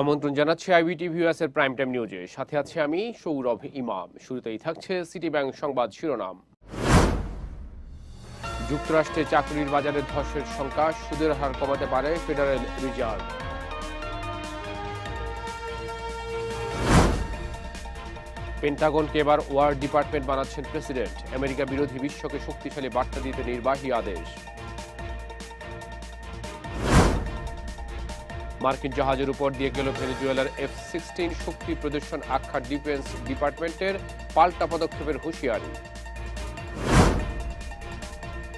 আমন্ত্রণ জানাচ্ছি iBT ভিউএসের prime time নিউজে। সাথে আছে আমি, সৌরভ ইমাম। শুরুতেই থাকছে সিটি ব্যাংক সংবাদ শিরোনাম। যুক্তরাষ্ট্রে চাকরির বাজারে ধসের সংখ্যা সুদের হার কমাতে পারে ফেডারেল রিজার্ভ। পেন্টাগনকে এবার ওয়ার ডিপার্টমেন্ট বানাচ্ছেন প্রেসিডেন্ট। আমেরিকা বিরোধী বিশ্বকে শক্তিশালী বার্তা দিতে নির্বাহী আদেশ। মার্কিন জাহাজের উপর দিয়ে গেল ভেনেজুয়েলার এফ সিক্সটিন শক্তি প্রদর্শন আখ্যা ডিফেন্স ডিপার্টমেন্টের পাল্টা পদক্ষেপের হুঁশিয়ারি।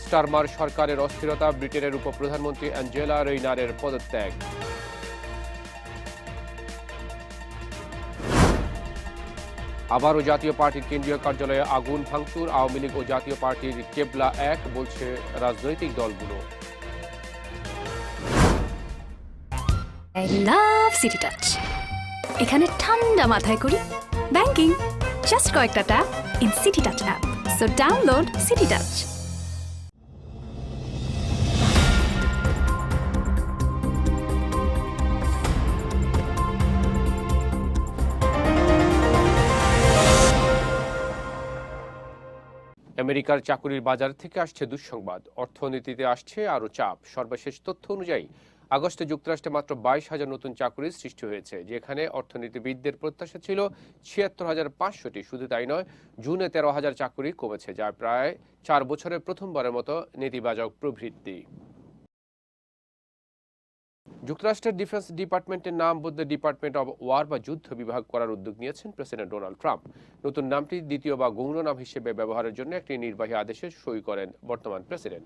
স্টারমার সরকারের অস্থিরতা, ব্রিটেনের উপপ্রধানমন্ত্রী অ্যাঞ্জেলা রেইনারের পদত্যাগ। আবারও জাতীয় পার্টির কেন্দ্রীয় কার্যালয়ে আগুন ভাঙচুর, আওয়ামী লীগ ও জাতীয় পার্টির কেবলা এক, বলছে রাজনৈতিক দলগুলো। আই লাভ সিটি টাচ এখানে ঠান্ডা মাথায় করি ব্যাংকিং। জাস্ট কয়েকটা tap in Citi touch app so download Citi touch আমেরিকার চাকুরির বাজার থেকে আসছে দুঃসংবাদ। অর্থনীতিতে আসছে আরও চাপ। সর্বশেষ তথ্য অনুযায়ী আগস্টে যুক্তরাষ্ট্রে মাত্র বাইশ হাজার নতুন চাকরি সৃষ্টি হয়েছে, যেখানে অর্থনীতিবিদদের প্রত্যাশা ছিল ছিয়াত্তর হাজার পাঁচশোটি। শুধু তাই নয়, জুনে তেরো হাজার চাকরি কমেছে, যা প্রায় চার বছরের প্রথমবারের মতো নেতিবাচক প্রবৃদ্ধি। যুক্তরাষ্ট্রের ডিফেন্স ডিপার্টমেন্টের নাম বদলে ডিপার্টমেন্ট অব ওয়ার বা যুদ্ধ বিভাগ করার উদ্যোগ নিয়েছেন প্রেসিডেন্ট ডোনাল্ড ট্রাম্প। নতুন নামটি দ্বিতীয় বা গৌণ নাম হিসেবে ব্যবহারের জন্য একটি নির্বাহী আদেশে সই করেন বর্তমান প্রেসিডেন্ট।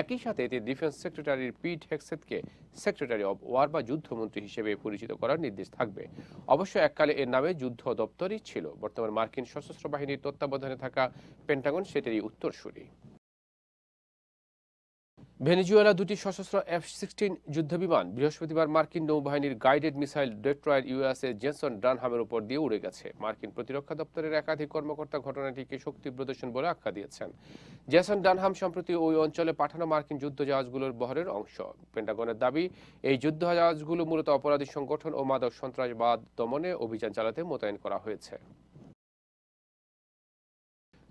একই সাথে এটি ডিফেন্স সেক্রেটারির পিট হেক্সেটকে সেক্রেটারি অব ওয়ার বা যুদ্ধমন্ত্রী হিসেবে পরিচিত করার নির্দেশ থাকবে। অবশ্য এককালে এর নামে যুদ্ধ দপ্তরই ছিল। বর্তমান মার্কিন সশস্ত্র বাহিনীর তত্ত্বাবধানে থাকা পেন্টাগন সেটারই উত্তরসূরি। ভেনেজুয়েলা দুটি সশস্ত্র এফ সিক্সটিন যুদ্ধবিমান, বৃহস্পতিবার মার্কিন নৌবাহিনীর guided missile destroyer USA Jason ডানহামের উপর দিয়ে উড়ে গেছে। মার্কিন প্রতিরক্ষা দপ্তরের একাধিক কর্মকর্তা ঘটনাটিকে শক্তি প্রদর্শন বলে আখ্যা দিয়েছেন। জেসন ডানহাম সম্প্রতি ওই অঞ্চলে পাঠানো মার্কিন যুদ্ধ জাহাজগুলোর বহরের অংশ। পেন্টাগনের দাবি, এই যুদ্ধ জাহাজগুলো মূলত অপরাধী সংগঠন ও মাদক সন্ত্রাসবাদ দমনে অভিযান চালাতে মোতায়েন করা হয়েছে।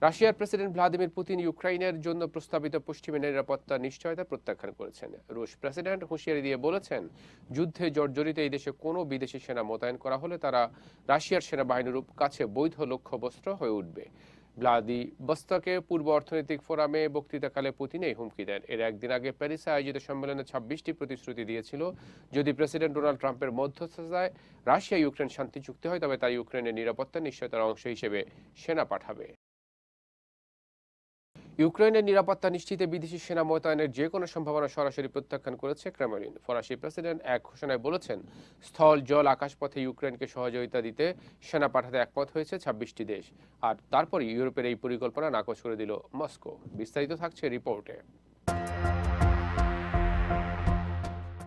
রাশিয়ার প্রেসিডেন্ট ভ্লাদিমির পুতিন ইউক্রাইনের জন্য প্রস্তাবিত পশ্চিমা নিরাপত্তা নিশ্চয়তা প্রত্যাখ্যান করেছেন। রুশ প্রেসিডেন্ট হুঁশিয়ারি দিয়ে বলেছেন, যুদ্ধে জর্জরিত এই দেশে কোনো বিদেশি সেনা মোতায়েন করা হলে তারা রাশিয়ার সেনাবাহিনীর কাছে বৈধ লক্ষ্যবস্ত্র হয়ে উঠবে। ভ্লাদি বস্তকে পূর্ব অর্থনৈতিক ফোরামে বক্তৃতাকালে পুতিন এই হুমকি দেন। এর একদিন আগে প্যারিসে আয়োজিত সম্মেলনে ছাব্বিশটি প্রতিশ্রুতি দিয়েছিল। যদি প্রেসিডেন্ট ডোনাল্ড ট্রাম্পের মধ্যস্থতায় রাশিয়া ইউক্রেন শান্তি চুক্তি হয়, তবে তা ইউক্রেনের নিরাপত্তা নিশ্চয়তার অংশ হিসেবে সেনা পাঠাবে। ইউক্রেনের নিরাপত্তা নিশ্চিতে বিদেশি সেনা মোতায়েনের যে কোনো সম্ভাবনা সরাসরি প্রত্যাখ্যান করেছে ক্রেমলিন। ফরাসি প্রেসিডেন্ট এক ঘোষণায় বলেছেন, স্থল, জল, আকাশপথে ইউক্রেনকে সহযোগিতা দিতে সেনা পাঠাতে একমত হয়েছে ছাব্বিশটি দেশ। আর তারপরই ইউরোপের এই পরিকল্পনা নাকচ করে দিল মস্কো। বিস্তারিত থাকছে রিপোর্টে।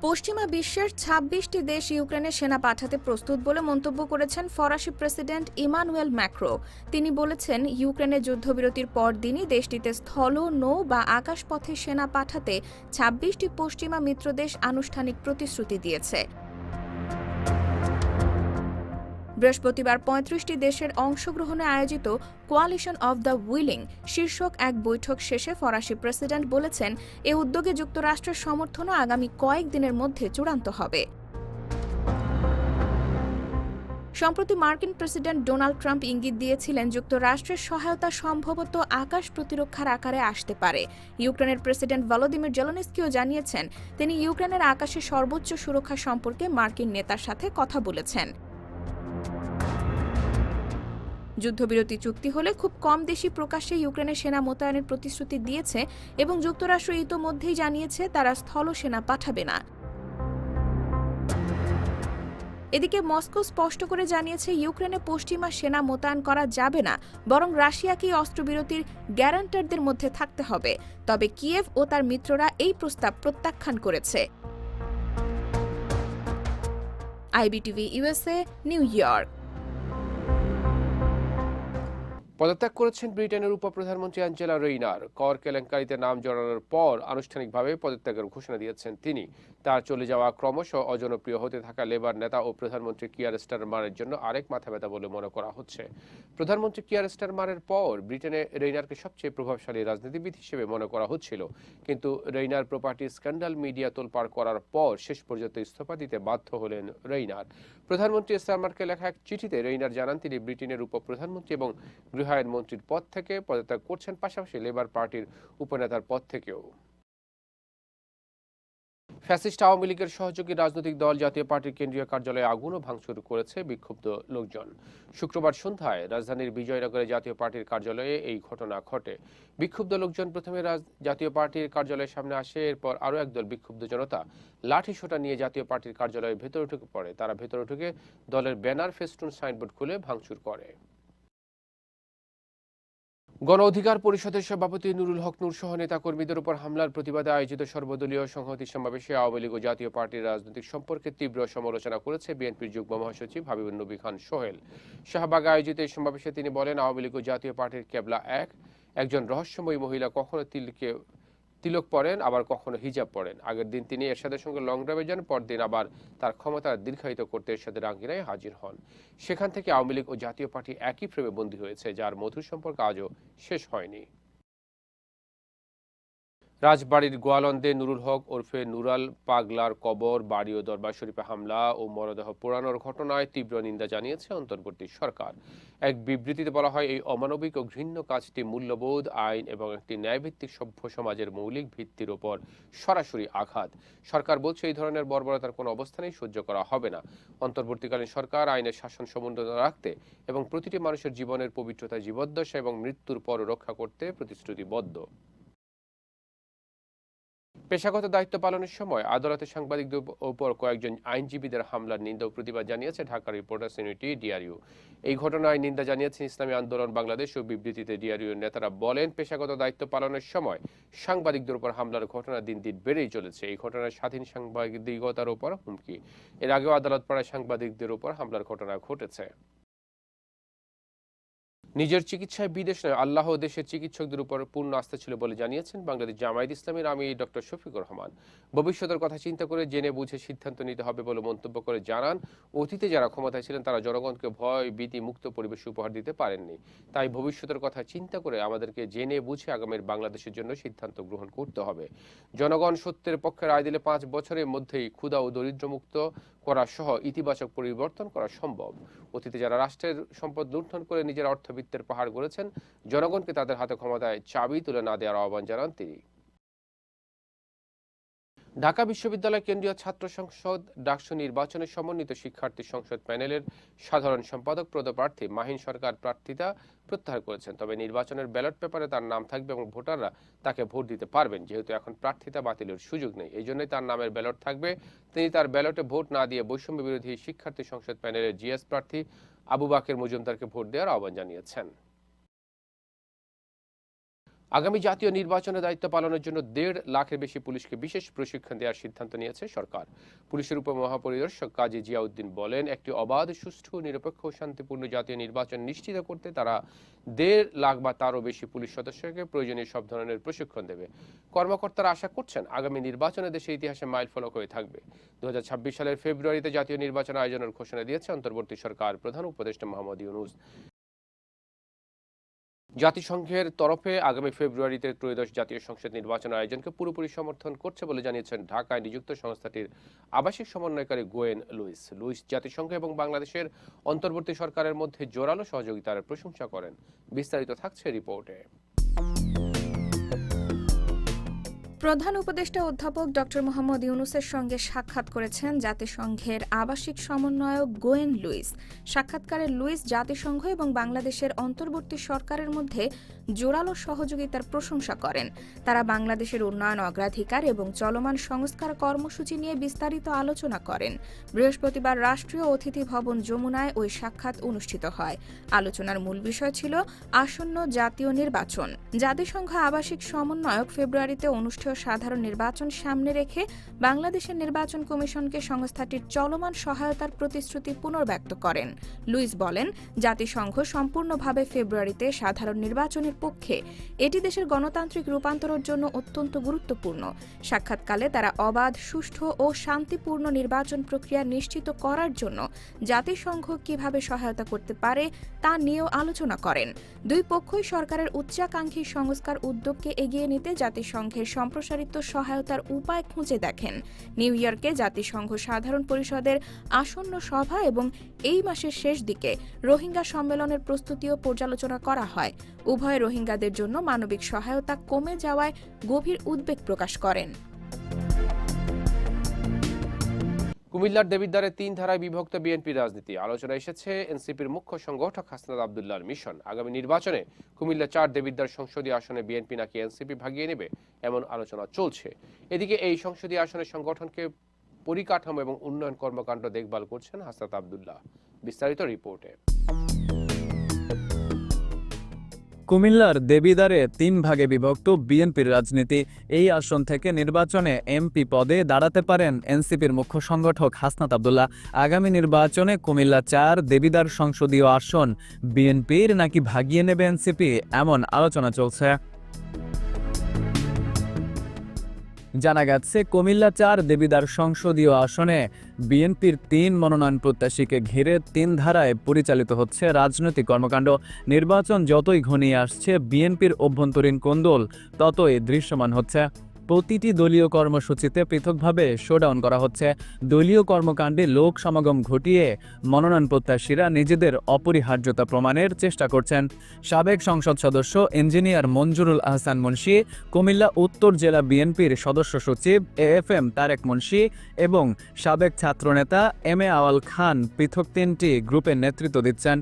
পশ্চিমা বিশ্বের ছাব্বিশটি দেশ ইউক্রেনে সেনা পাঠাতে প্রস্তুত বলে মন্তব্য করেছেন ফরাসি প্রেসিডেন্ট ইমানুয়েল ম্যাক্রো। তিনি বলেছেন ইউক্রেনের যুদ্ধবিরতির পর দিনই দেশটিতে স্থল, নৌ বা আকাশপথে সেনা পাঠাতে ছাব্বিশটি পশ্চিমা মিত্রদেশ আনুষ্ঠানিক প্রতিশ্রুতি দিয়েছে। বৃহস্পতিবার পঁয়ত্রিশটি দেশের অংশগ্রহণে আয়োজিত কোয়ালিশন অব দ্য উইলিং শীর্ষক এক বৈঠক শেষে ফরাসি প্রেসিডেন্ট বলেছেন, এ উদ্যোগে যুক্তরাষ্ট্রের সমর্থনও আগামী কয়েক দিনের মধ্যে চূড়ান্ত হবে। সম্প্রতি মার্কিন প্রেসিডেন্ট ডোনাল্ড ট্রাম্প ইঙ্গিত দিয়েছিলেন, যুক্তরাষ্ট্রের সহায়তা সম্ভবত আকাশ প্রতিরক্ষার আকারে আসতে পারে। ইউক্রেনের প্রেসিডেন্ট ভলোদিমির জেলনিস্কিও জানিয়েছেন, তিনি ইউক্রেনের আকাশে সর্বোচ্চ সুরক্ষা সম্পর্কে মার্কিন নেতার সাথে কথা বলেছেন। যুদ্ধবিরতি চুক্তি হলে খুব কম দেশই প্রকাশ্যে ইউক্রেনে সেনা মোতায়েনের প্রতিশ্রুতি দিয়েছে এবং যুক্তরাষ্ট্র ইতোমধ্যেই জানিয়েছে তারা স্থল সেনা পাঠাবে না। এদিকে মস্কো স্পষ্ট করে জানিয়েছে ইউক্রেনে পশ্চিমা সেনা মোতায়েন করা যাবে না, বরং রাশিয়াকেই অস্ত্রবিরতির গ্যারান্টারদের মধ্যে থাকতে হবে। তবে কিয়েভ ও তার মিত্ররা এই প্রস্তাব প্রত্যাখ্যান করেছে। IBTV USA, New York. পদত্যাগ করেছেন ব্রিটেনের উপপ্রধানমন্ত্রী অ্যাঞ্জেলা রেইনার। কর কেলেঙ্কারিতে নাম জড়ানোর পর আনুষ্ঠানিকভাবে পদত্যাগের ঘোষণা দিয়েছেন তিনি। তার চলে যাওয়া ক্রমশ অজনপ্রিয় হতে থাকা লেবার নেতা ও প্রধানমন্ত্রী কিয়ার স্টারমারের জন্য আরেক মাথা ব্যথা বলে মনে করা হচ্ছে। প্রধানমন্ত্রী কিয়ার স্টারমারের পর ব্রিটেনে রেইনারকে সবচেয়ে প্রভাবশালী রাজনীতিবিদ হিসেবে মনে করা হচ্ছিল। কিন্তু রেইনার প্রপার্টি স্ক্যান্ডাল মিডিয়া তোলপাড় করার পর শেষ পর্যন্ত ইস্তফা দিতে বাধ্য হলেন রেইনার। প্রধানমন্ত্রী স্টারমারকে লেখা এক চিঠিতে রেইনার জানান, তিনি ব্রিটেনের উপপ্রধানমন্ত্রী এবং গৃহায়ন মন্ত্রীর পদ থেকে পদত্যাগ করছেন, পাশাপাশি লেবার পার্টির উপনেতার পদ থেকেও। ফ্যাসিস্ট আওয়ামী লীগের সহযোগী রাজনৈতিক দল জাতীয় পার্টির কেন্দ্রীয় কার্যালয়ে আগুন ও ভাঙচুর করেছে বিক্ষুব্ধ লোকজন। শুক্রবার সন্ধ্যায় রাজধানীর বিজয়নগরে জাতীয় পার্টির কার্যালয়ে এই ঘটনা ঘটে। বিক্ষুব্ধ লোকজন প্রথমে জাতীয় পার্টির কার্যালয়ের সামনে আসে, এরপর আরও একদল বিক্ষুব্ধ জনতা লাঠি সোটা নিয়ে জাতীয় পার্টির কার্যালয়ের ভেতরে ঢুকে পড়ে। তারা ভেতরে ঢুকে দলের ব্যানার, ফেস্টুন, সাইনবোর্ড খুলে ভাঙচুর করে। গণ অধিকার পরিষদের সভাপতি নুরুল হক নূর সহ নেতাকর্মীদের উপর হামলার প্রতিবাদে আয়োজিত সর্বদলীয় সংহতি সমাবেশে আওয়ামী লীগ ও জাতীয় পার্টির রাজনৈতিক সম্পর্কে তীব্র সমালোচনা করেছে বিএনপির যুগ্ম মহাসচিব হাবিবুল নবী খান সোহেল। শাহবাগে আয়োজিত এই সমাবেশে তিনি বলেন, আওয়ামী লীগ ও জাতীয় পার্টির কেবলা এক। একজন রহস্যময়ী মহিলা কখনো তিলকে তিলক পরেন, আবার কখনো হিজাব পরেন। আগের দিন তিনি এরশাদের সঙ্গে লং ড্রাইভে যান, পরদিন আবার তার ক্ষমতা দীর্ঘায়িত করতে এরশাদের আঙ্গিনায় হাজির হন। সেখান থেকে আওয়ামী লীগ ও জাতীয় পার্টি একই ফ্রেমে বন্দী হয়েছে, যার মধুর সম্পর্ক আজও শেষ হয়নি। রাজবাড়ির গোয়ালন্দে নুরুল হক ওরফে নুরাল পাগলার কবর, বাড়ি ও দরবার শরীফে হামলা ও মরদেহ পোড়ানোর ঘটনায় তীব্র নিন্দা জানিয়েছে অন্তর্বর্তী সরকার। এক বিবৃতিতে বলা হয়, এই অমানবিক ও ঘৃণ্য কাজটি মূল্যবোধ, আইন এবং একটি ন্যায়ভিত্তিক সভ্য সমাজের মৌলিক ভিত্তির ওপর সরাসরি আঘাত। সরকার বলছে, এই ধরনের বর্বরতার কোনো অবস্থানেই সহ্য করা হবে না। অন্তর্বর্তীকালীন সরকার আইনের শাসন সমুন্নত রাখতে এবং প্রতিটি মানুষের জীবনের পবিত্রতা জীবদ্দশা এবং মৃত্যুর পর রক্ষা করতে প্রতিশ্রুতিবদ্ধ। পেশাগত দায়িত্ব পালনের সময় আদালতে সাংবাদিকদের উপর কয়েকজন আইনজীবীদের হামলার নিন্দা ও প্রতিবাদ জানিয়েছে ঢাকা রিপোর্টার্স ইউনিটি, ডিআরইউ। এই ঘটনায় নিন্দা জানিয়েছেন ইসলামী আন্দোলন, বাংলাদেশ ও বিবৃতিতে ডিআরইউ নেতারা বলেন, পেশাগত দায়িত্ব পালনের সময় সাংবাদিকদের উপর হামলার ঘটনা দিন দিন বেড়েই চলেছে। এই ঘটনায় স্বাধীন সাংবাদিকতার উপর হুমকি। এর আগেও আদালত পাড়ায় সাংবাদিকদের উপর হামলার ঘটনা ঘটেছে। নিজের চিকিৎসায় বিদেশ নয়, আল্লাহ দেশের চিকিৎসকদের উপর পূর্ণ আস্থা ছিল বলে জানিয়েছেন বাংলাদেশ জামায়াত ইসলামের আমি ডক্টর শফিকুর রহমান। ভবিষ্যতের কথা চিন্তা করে জেনে বুঝে সিদ্ধান্ত নিতে হবে বলে মন্তব্য করে জানান, অতীতে যারা ক্ষমতায় ছিলেন তারা জনগণকে ভয়, ভীতি, মুক্ত পরিবেশ উপহার দিতে পারেননি। তাই ভবিষ্যতের কথা চিন্তা করে আমাদেরকে জেনে বুঝে আগামীর বাংলাদেশের জন্য সিদ্ধান্ত গ্রহণ করতে হবে। জনগণ সত্যের পক্ষে রায় দিলে পাঁচ বছরের মধ্যেই ক্ষুধা ও দরিদ্রমুক্ত করা সহ ইতিবাচক পরিবর্তন করা সম্ভব। অতীতে যারা রাষ্ট্রের সম্পদ লুণ্ঠন করে নিজের অর্থবিত্তের পাহাড় গড়েছেন। জনগণকে তাদের হাতে ক্ষমতায় চাবি তুলে না দেওয়ার আহ্বান জানান তিনি। ঢাকা বিশ্ববিদ্যালয় কেন্দ্রীয় ছাত্র সংসদ ডাকসু নির্বাচনে সমন্বিত শিক্ষার্থী সংসদ প্যানেলের সাধারণ সম্পাদক পদপ্রার্থী মাহিন সরকার প্রার্থিতা প্রত্যাহার করেছেন। তবে নির্বাচনের ব্যালট পেপারে তার নাম থাকবে এবং ভোটাররা তাকে ভোট দিতে পারবেন, যেহেতু এখন প্রার্থিতা বাতিলের সুযোগ নেই। এই জন্যই তার নামের ব্যালট থাকবে। তিনি তার ব্যালটে ভোট না দিয়ে বৈষম্য বিরোধী শিক্ষার্থী সংসদ প্যানেলের জিএস প্রার্থী আবু বাকের মজুমদারকে ভোট দেওয়ার আহ্বান জানিয়েছেন। আগামী জাতীয় নির্বাচনে দায়িত্ব পালনের জন্য দেড় লাখের বেশি পুলিশকে বিশেষ প্রশিক্ষণ দেওয়ার সিদ্ধান্ত নিয়েছে সরকার। পুলিশের উপমহাপরিদর্শক কাজী জিয়াউদ্দিন বলেন, একটি অবাধ, সুষ্ঠু, নিরপেক্ষ শান্তিপূর্ণ জাতীয় নির্বাচন নিশ্চিত করতে তারা দেড় লাখ বা তারও বেশি পুলিশ সদস্যকে প্রয়োজনীয় সব ধরনের প্রশিক্ষণ দেবে। কর্মকর্তারা আশা করছেন, আগামী নির্বাচনে দেশের ইতিহাসে মাইল ফলক হয়ে থাকবে। দু হাজার ছাব্বিশ সালের ফেব্রুয়ারিতে জাতীয় নির্বাচন আয়োজনের ঘোষণা দিয়েছে অন্তর্বর্তী সরকার প্রধান উপদেষ্টা মোহাম্মদ ইউনুস। জাতিসংঘের তরফে আগামী ফেব্রুয়ারিতে ত্রয়োদশ জাতীয় সংসদ নির্বাচন আয়োজনকে পুরোপুরি সমর্থন করছে বলে জানিয়েছেন ঢাকায় নিযুক্ত সংস্থাটির আবাসিক সমন্বয়কারী গোয়েন লুইস। লুইস জাতিসংঘ এবং বাংলাদেশের অন্তর্বর্তী সরকারের মধ্যে জোরালো সহযোগিতার প্রশংসা করেন। বিস্তারিত থাকছে রিপোর্টে। প্রধান উপদেষ্টা অধ্যাপক ডক্টর মোহাম্মদ ইউনুসের সঙ্গে সাক্ষাৎ করেছেন জাতিসংঘের আবাসিক সমন্বয়ক গোয়েন লুইস। সাক্ষাৎকারে লুইস জাতিসংঘ এবং বাংলাদেশের অন্তর্বর্তী সরকারের মধ্যে জোরালো সহযোগিতার প্রশংসা করেন। তারা বাংলাদেশের উন্নয়ন অগ্রাধিকার এবং চলমান সংস্কার কর্মসূচি নিয়ে বিস্তারিত আলোচনা করেন। বৃহস্পতিবার রাষ্ট্রীয় অতিথি ভবন যমুনায় ওই সাক্ষাৎ অনুষ্ঠিত হয়। আলোচনার মূল বিষয় ছিল আসন্ন জাতীয় নির্বাচন। জাতিসংঘ আবাসিক সমন্বয়ক ফেব্রুয়ারিতে ত্রয়োদশীয় সাধারণ নির্বাচন সামনে রেখে বাংলাদেশের নির্বাচন কমিশনকে সংস্থাটির চলমান সহায়তার প্রতিশ্রুতি পুনর্ব্যক্ত করেন। লুইস বলেন, জাতিসংঘ সম্পূর্ণভাবে ফেব্রুয়ারিতে সাধারণ নির্বাচনের পক্ষে এটি দেশের গণতান্ত্রিক রূপান্তরের জন্য অত্যন্ত গুরুত্বপূর্ণ। সাক্ষাৎকালে তারা অবাধ, সুষ্ঠু ও শান্তিপূর্ণ নির্বাচন প্রক্রিয়া নিশ্চিত করার জন্য জাতিসংঘ কীভাবে সহায়তা করতে পারে তা নিয়েও আলোচনা করেন। দুই পক্ষই সরকারের উচ্চাকাঙ্ক্ষী সংস্কার উদ্যোগকে এগিয়ে নিতে জাতিসংঘের সম্প্রসারিত সহায়তার উপায় খুঁজে দেখেন। নিউ ইয়র্কে জাতিসংঘ সাধারণ পরিষদের আসন্ন সভা এবং এই মাসের শেষ দিকে রোহিঙ্গা সম্মেলনের প্রস্তুতিও পর্যালোচনা করা হয়। উভয় রোহিঙ্গাদের জন্য মানবিক সহায়তা কমে যাওয়ায় গভীর উদ্বেগ প্রকাশ করেন। কুমিল্লার দেবিদ্বারে তিন ধারায় বিভক্ত বিএনপি রাজনীতি। আলোচনা এসেছে এনসিপির মুখ্য সংগঠক হাসনাদ আবদুল্লাহর মিশন। আগামী নির্বাচনে কুমিল্লা চার দেবিদ্বার সংসদীয় আসনে বিএনপি নাকি এনসিপি ভাগিয়ে নেবে এমন আলোচনা চলছে। এদিকে এই সংসদীয় আসনের সংগঠনকে পরিকাঠামো এবং উন্নয়ন কর্মকাণ্ড দেখভাল করছেন হাসনাত আবদুল্লাহ। বিস্তারিত রিপোর্টে। কুমিল্লার দেবিদারে তিন ভাগে বিভক্ত বিএনপির রাজনীতি। এই আসন থেকে নির্বাচনে এমপি পদে দাঁড়াতে পারেন এনসিপির মুখ্য সংগঠক হাসনাত আবদুল্লাহ। আগামী নির্বাচনে কুমিল্লা চার দেবিদার সংসদীয় আসন। বিএনপির নাকি ভাগিয়ে নেবে এনসিপি? এমন আলোচনা চলছে। জানা গেছে, কুমিল্লা চার দেবিদার সংসদীয় আসনে বিএনপির তিন মনোনয়ন প্রত্যাশীকে ঘিরে তিন ধারায় পরিচালিত হচ্ছে রাজনৈতিক কর্মকাণ্ড। নির্বাচন যতই ঘনিয়ে আসছে, বিএনপির অভ্যন্তরীণ কোন্দল ততই দৃশ্যমান হচ্ছে। প্রতিটি দলীয় কর্মসূচিতে পৃথকভাবে শোডাউন করা হচ্ছে। দলীয় কর্মকাণ্ডে লোক সমাগম ঘটিয়ে মনোনয়ন প্রত্যাশীরা নিজেদের অপরিহার্যতা প্রমাণের চেষ্টা করছেন। সাবেক সংসদ সদস্য ইঞ্জিনিয়ার মঞ্জুরুল আহসান মুন্সি, কুমিল্লা উত্তর জেলা বিএনপির সদস্য সচিব A F M Tarek Munshi এবং সাবেক ছাত্রনেতা এম এ আওয়াল খান পৃথক তিনটি গ্রুপের নেতৃত্ব দিচ্ছেন।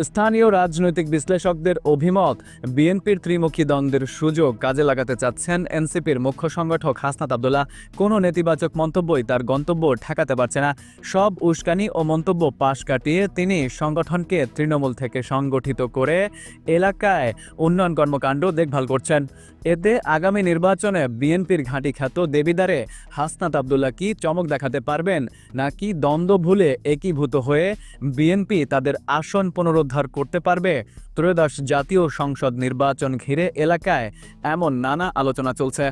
স্থানীয় রাজনৈতিক বিশ্লেষকদের অভিমত, বিএনপির ত্রিমুখী দ্বন্দ্বের সুযোগ কাজে লাগাতে চাচ্ছেন এনসিপির মুখ্য সংগঠক হাসনাত আবদুল্লাহ। কোনো নেতিবাচক মন্তব্যই তার গন্তব্য ঠেকাতে পারছে না। সব উস্কানি ও মন্তব্য পাশ কাটিয়ে তিনি সংগঠনকে তৃণমূল থেকে সংগঠিত করে এলাকায় উন্নয়ন কর্মকাণ্ড দেখভাল করছেন। এতে আগামী নির্বাচনে বিএনপির ঘাঁটি খ্যাত দেবিদারে হাসনাত আবদুল্লাহ কি চমক দেখাতে পারবেন, নাকি দ্বন্দ্ব ভুলে একীভূত হয়ে বিএনপি তাদের আসন পুনরুদ্ধার করতে পারবে। ত্রয়োদশ জাতীয় সংসদ নির্বাচন ঘিরে এলাকায় এমন নানা আলোচনা চলছে।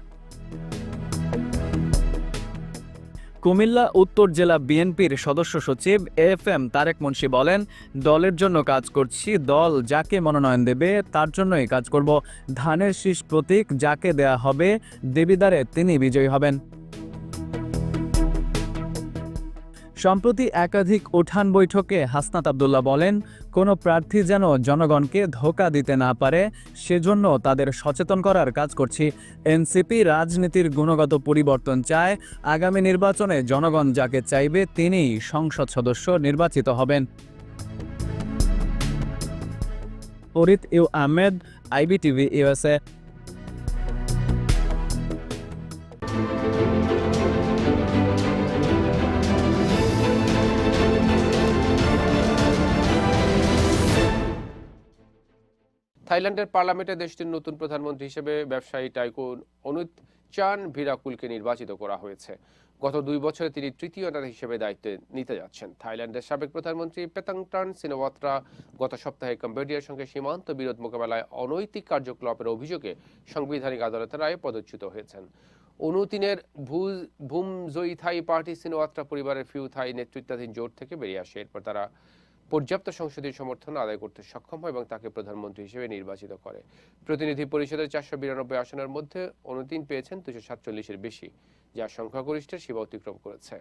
কুমিল্লা, উত্তর জেলা বিএনপির সদস্য সচিব এফ এম তারেক মুন্সি বলেন, দলের জন্য কাজ করছি, দল যাকে মনোনয়ন দেবে তার জন্যই কাজ করব। ধানের শীষ প্রতীক যাকে দেয়া হবে, দেবিদারে তিনি বিজয়ী হবেন। সম্প্রতি একাধিক উঠান বৈঠকে হাসনাত আবদুল্লাহ বলেন কোনো প্রার্থী যেন জনগণকে ধোকা দিতে না পারে, সেজন্য তাদের সচেতন করার কাজ করছি। এনসিপি রাজনীতির গুণগত পরিবর্তন চায়। আগামী নির্বাচনে জনগণ যাকে চাইবে, তিনিই সংসদ সদস্য নির্বাচিত হবেন। অরিত ইউ আহমেদ, আইবিটিভি ইউএসএ থাইল্যান্ডের পার্লামেন্টে দেশটির নতুন প্রধানমন্ত্রী হিসেবে ব্যবসায়ী টাইকুন অনুত চান ভিরাকুলকে নির্বাচিত করা হয়েছে। গত দুই বছরে তিনি তৃতীয় নেতা হিসেবে দায়িত্ব নিতে যাচ্ছেন। থাইল্যান্ডের সাবেক প্রধানমন্ত্রী পেতাংটান সিনেওয়াত্রা গত সপ্তাহে কম্বোডিয়ার সঙ্গে সীমান্ত বিরোধ মোকাবেলায় অনৈতিক কার্যকলাপের অভিযোগে সাংবিধানিক আদালতের রায়ে পদচ্যুত হয়েছেন। অনুতিনের ভুম জয়ী থাই পার্টি সিনেওয়াত্রা পরিবারের ফিউ থাই নেতৃত্বাধীন জোট থেকে বেরিয়ে আসে। এরপর তারা পর্যাপ্ত সংসদীয় সমর্থন আদায় করতে সক্ষম হয় এবং তাকে প্রধানমন্ত্রী হিসেবে নির্বাচিত করে। প্রতিনিধি পরিষদের চারশো বিরানব্বই আসনের মধ্যে অনুতিন পেয়েছেন দুশো সাতচল্লিশের বেশি, যা সংখ্যাগরিষ্ঠের সীমা অতিক্রম করেছে।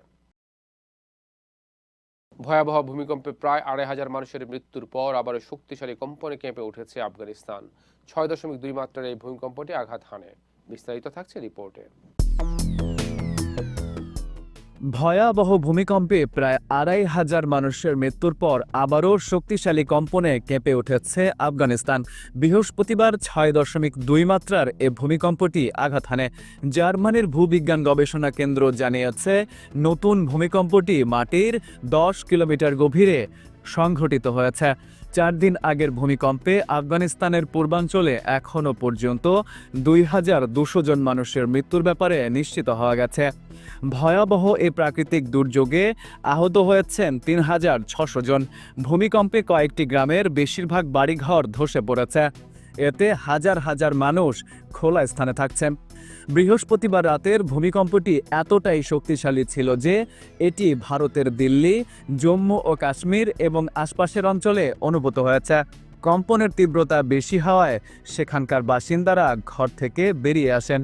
ভয়াবহ ভূমিকম্পে প্রায় আড়াই হাজার মানুষের মৃত্যুর পর আবারও শক্তিশালী কম্পনে কেঁপে উঠেছে আফগানিস্তান। ছয় দশমিক দুই মাত্রার এই ভূমিকম্পটি আঘাত হানে। বিস্তারিত থাকছে রিপোর্টে। ভয়াবহ ভূমিকম্পে প্রায় আড়াই হাজার মানুষের মৃত্যুর পর আবারও শক্তিশালী কম্পনে কেঁপে উঠেছে আফগানিস্তান। বৃহস্পতিবার ছয় দশমিক দুই মাত্রার এ ভূমিকম্পটি আঘাত হানে। জার্মানির ভূবিজ্ঞান গবেষণা কেন্দ্র জানিয়েছে, নতুন ভূমিকম্পটি মাটির দশ কিলোমিটার গভীরে সংঘটিত হয়েছে। চার দিন আগের ভূমিকম্পে আফগানিস্তানের পূর্বাঞ্চলে এখনও পর্যন্ত দুই হাজার দুশো জন মানুষের মৃত্যুর ব্যাপারে নিশ্চিত হওয়া গেছে। ভয়াবহ এই প্রাকৃতিক দুর্যোগে আহত হয়েছেন তিন হাজার ছশো জন। ভূমিকম্পে কয়েকটি গ্রামের বেশিরভাগ বাড়িঘর ধসে পড়েছে। এতে হাজার হাজার মানুষ খোলা স্থানে থাকছেন। বৃহস্পতিবার রাতের ভূমিকম্পটি এতটাই শক্তিশালী ছিল যে এটি ভারতের দিল্লি, জম্মু ও কাশ্মীর এবং আশপাশের অঞ্চলে অনুভূত হয়েছে। কম্পনের তীব্রতা বেশি হওয়ায় সেখানকার বাসিন্দারা ঘর থেকে বেরিয়ে আসেন।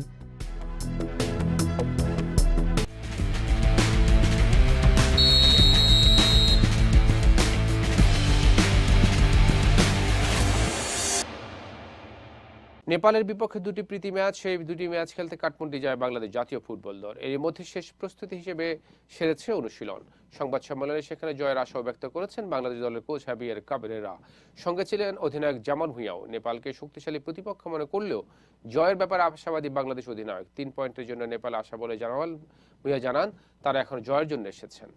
নেপালের বিপক্ষে দুটি প্রীতি ম্যাচ, সেই দুটি ম্যাচ খেলতে কাঠমান্ডু যায় বাংলাদেশ জাতীয় ফুটবল দল। এর মধ্যে শেষ প্রস্তুতি হিসেবে সেরেছে অনুশীলন। সংবাদ সম্মেলনে সেখানে জয়ের আশাও ব্যক্ত করেছেন বাংলাদেশ দলের কোচ হাবিয়ার কাবেরেরা। সঙ্গে ছিলেন অধিনায়ক জামান ভুঁইয়াও নেপালকে শক্তিশালী প্রতিপক্ষ মনে করলেও জয়ের ব্যাপারে আশাবাদী বাংলাদেশ অধিনায়ক। তিন পয়েন্টের জন্য নেপাল আশা বলে জানাল ভুঁইয়া জানান, তারা এখন জয়ের জন্য এসেছেন।